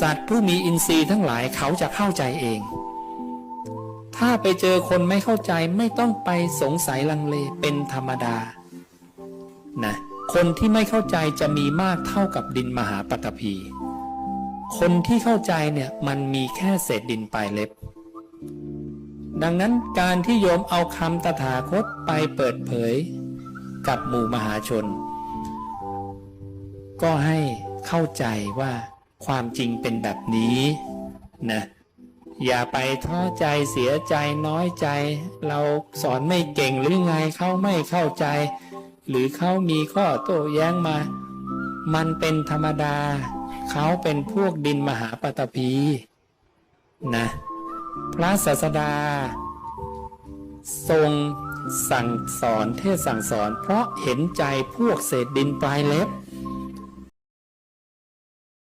สัตว์ผู้มีอินทรีย์ทั้งหลายเขาจะเข้าใจเอง ถ้าไปเจอคนไม่เข้าใจไม่ต้องไปสงสัยลังเลเป็นธรรมดา นะ คนที่ไม่เข้าใจจะมีมากเท่ากับดินมหาปัตภีคนที่เข้าใจเนี่ยมันมีแค่เศษดินปลายเล็บ ดังนั้นการที่โยมเอาคำตถาคตไปเปิดเผย กับหมู่มหาชน ก็ให้เข้าใจว่า ความจริงเป็นแบบนี้นะอย่าไปท้อใจเสียใจน้อยใจ เราสอนไม่เก่งหรือไงเขาไม่เข้าใจ หรือเขามีข้อโต้แย้งมา มันเป็นธรรมดา เขาเป็นพวกดินมหาปตพีนะพระศาสดา ทรงสั่งสอนเทศสั่งสอน เพราะเห็นใจพวกเศษดินปลายเล็บ